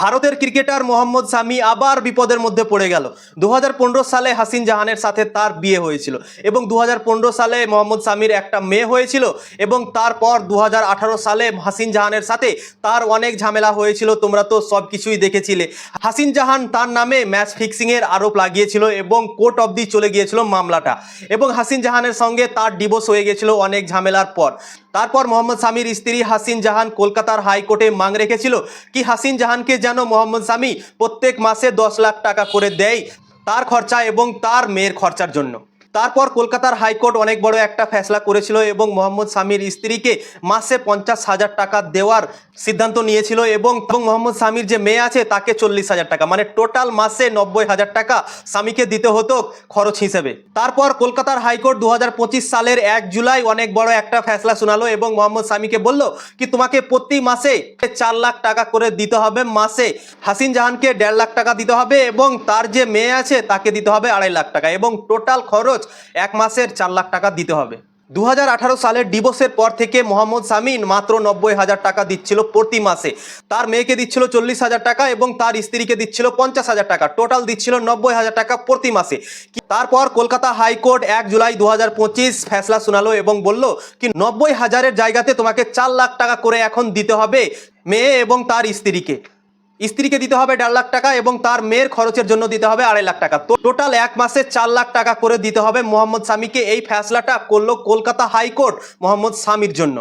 ভারতের ক্রিকেটার মোহাম্মদ সামি আবার বিপদের মধ্যে পড়ে গেল। দু হাজার পনেরো সালে হাসিন জাহানের সাথে তার বিয়ে হয়েছিল এবং দু হাজার পনেরো সালে মোহাম্মদ সামির একটা মেয়ে হয়েছিল এবং তারপর দু হাজার আঠারো সালে হাসিন জাহানের সাথে তার অনেক ঝামেলা হয়েছিল, তোমরা তো সব কিছুই দেখেছিলে। হাসিন জাহান তার নামে ম্যাচ ফিক্সিংয়ের আরোপ লাগিয়েছিল এবং কোর্ট অবধি চলে গিয়েছিল মামলাটা এবং হাসিন জাহানের সঙ্গে তার ডিভোর্স হয়ে গিয়েছিল অনেক ঝামেলার পর। তারপর মোহাম্মদ সামির স্ত্রী হাসিন জাহান কলকাতার হাইকোর্টে মাং রেখেছিল। কি হাসিন জাহানকে যেন মোহাম্মদ সামি প্রত্যেক মাসে দশ লাখ টাকা করে দেয় তার খরচা এবং তার মেয়ের খরচার জন্য? তারপর কলকাতার হাইকোর্ট অনেক বড় একটা ফেসলা করেছিল এবং মোহাম্মদ সামির স্ত্রীকে মাসে পঞ্চাশ হাজার টাকা দেওয়ার সিদ্ধান্ত নিয়েছিল এবং এবং মোহাম্মদ সামির যে মেয়ে আছে তাকে চল্লিশ হাজার টাকা মানে টোটাল মাসে নব্বই হাজার টাকা স্বামীকে দিতে হতো খরচ হিসেবে। তারপর কলকাতার হাইকোর্ট দু হাজার পঁচিশ সালের এক জুলাই অনেক বড় একটা ফেসলা শোনালো এবং মোহাম্মদ সামিকে বলল কি তোমাকে প্রতি মাসে চার লাখ টাকা করে দিতে হবে, মাসে হাসিন জাহানকে দেড় লাখ টাকা দিতে হবে এবং তার যে মেয়ে আছে তাকে দিতে হবে আড়াই লাখ টাকা এবং টোটাল খরচ এক মাসের চার লাখ টাকা দিতে হবে। দু সালের ডিভোর্সের পর থেকে মোহাম্মদ সামিন মাত্র নব্বই হাজার টাকা দিচ্ছিল প্রতি মাসে। তার মেয়েকে দিচ্ছিল চল্লিশ হাজার টাকা এবং তার স্ত্রীকে দিচ্ছিল পঞ্চাশ হাজার টাকা। টোটাল দিচ্ছিল নব্বই হাজার টাকা প্রতি মাসে। তারপর কলকাতা হাইকোর্ট এক জুলাই দু হাজার পঁচিশ ফেসলা শোনালো এবং বলল কি, নব্বই হাজারের জায়গাতে তোমাকে চার লাখ টাকা করে এখন দিতে হবে মেয়ে এবং তার স্ত্রীকে। স্ত্রীকে দিতে হবে দেড় লাখ টাকা এবং তার মেয়ের খরচের জন্য দিতে হবে আড়াই লাখ টাকা। তো টোটাল এক মাসে চার লাখ টাকা করে দিতে হবে মোহাম্মদ সামিকে। এই ফ্যাসলাটা করল কলকাতা হাইকোর্ট মোহাম্মদ স্বামীর জন্য।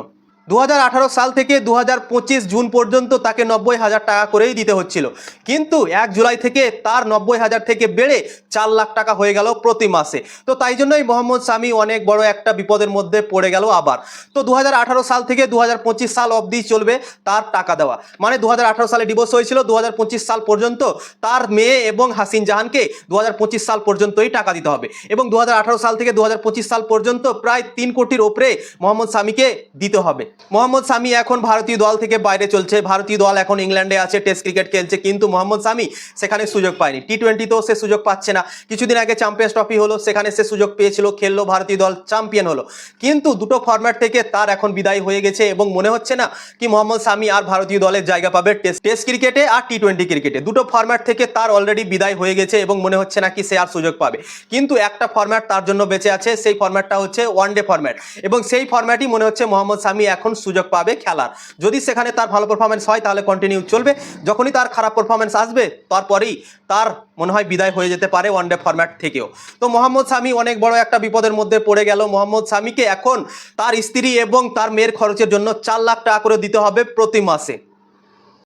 দু হাজার আঠারো সাল থেকে দু হাজার পঁচিশ জুন পর্যন্ত তাকে নব্বই হাজার টাকা করেই দিতে হচ্ছিল। কিন্তু এক জুলাই থেকে তার নব্বই হাজার থেকে বেড়ে চার লাখ টাকা হয়ে গেল প্রতি মাসে। তো তাই জন্যই মোহাম্মদ সামি অনেক বড় একটা বিপদের মধ্যে পড়ে গেল আবার। তো দু হাজার আঠারো সাল থেকে দু হাজার পঁচিশ সাল অবধি চলবে তার টাকা দেওয়া। মানে দু হাজার আঠারো সালে ডিভোর্স হয়েছিল দু হাজার পঁচিশ সাল পর্যন্ত তার মেয়ে এবং হাসিন জাহানকে দু হাজার পঁচিশ সাল পর্যন্তই টাকা দিতে হবে। এবং দু হাজার আঠারো সাল থেকে দু হাজার পঁচিশ সাল পর্যন্ত প্রায় তিন কোটির ওপরে মোহাম্মদ সামিকে দিতে হবে। মোহাম্মদ সামি এখন ভারতীয় দল থেকে বাইরে চলছে। ভারতীয় দল এখন ইংল্যান্ডে আছে, টেস্ট ক্রিকেট খেলছে, কিন্তু মোহাম্মদ সামি সেখানে সুযোগ পায়নি। টি টোয়েন্টিতেও সে সুযোগ পাচ্ছে না। কিছুদিন আগে চ্যাম্পিয়ন্স ট্রফি হলো, সেখানে সে সুযোগ পেয়েছিল, খেললো, ভারতীয় দল চ্যাম্পিয়ন হলো। কিন্তু দুটো ফরম্যাট থেকে তার এখন বিদায় হয়ে গেছে এবং মনে হচ্ছে না কি মোহাম্মদ সামি আর ভারতীয় দলের জায়গা পাবে টেস্ট টেস্ট ক্রিকেটে আর টি টোয়েন্টি ক্রিকেটে। দুটো ফরম্যাট থেকে তার অলরেডি বিদায় হয়ে গেছে এবং মনে হচ্ছে না কি সে আর সুযোগ পাবে। কিন্তু একটা ফরম্যাট তার জন্য বেঁচে আছে, সেই ফরম্যাটটা হচ্ছে ওয়ান ডে ফরম্যাট এবং সেই ফরম্যাটই মনে হচ্ছে মোহাম্মদ সামি এখন সুযোগ পাবে খেলার। যদি সেখানে তার ভালো পারফরমেন্স হয়, তাহলে কন্টিনিউ চলবে। যখনই তার খারাপ পারফরমেন্স আসবে, তারপরেই তার মনে হয় বিদায় হয়ে যেতে পারে ওয়ান ডে ফরম্যাট থেকেও। তো মোহাম্মদ সামি অনেক বড় একটা বিপদের মধ্যে পড়ে গেল। মোহাম্মদ সামিকে এখন তার স্ত্রী এবং তার মেয়ের খরচের জন্য চার লাখ টাকা করে দিতে হবে প্রতি মাসে।